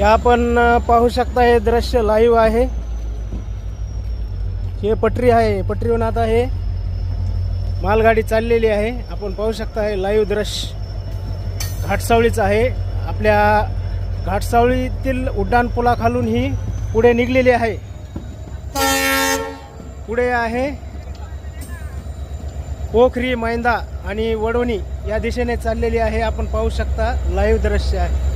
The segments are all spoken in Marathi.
हे आपण पाहू शकता हे दृश्य लाईव्ह आहे. हे पटरी आहे पटरीवरून आता हे मालगाडी चाललेली आहे. आपण पाहू शकता हे लाईव्ह दृश्य. घाटसावळीचं आहे. आपल्या घाटसावळीतील उड्डाणपुलाखालून ही पुढे निघलेली आहे. पुढे आहे पोखरी मैंदा आणि वडवणी या दिशेने चाललेली आहे. आपण पाहू शकता लाईव्ह दृश्य आहे.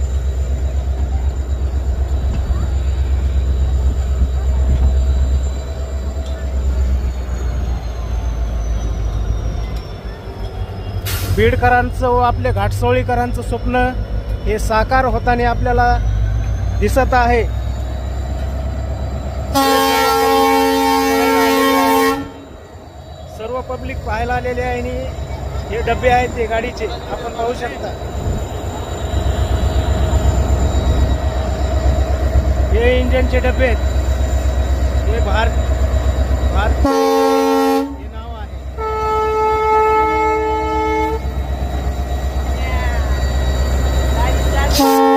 बीडकरांचं व आपले घाटसोळीकरांचं स्वप्न हे साकार होताना आपल्याला दिसत आहे. सर्व पब्लिक पाहायला आलेले आहे आणि हे डबे आहेत ते गाडीचे. आपण पाहू शकता. हे इंजनचे डबे आहेत. हे भारत भारत Bye.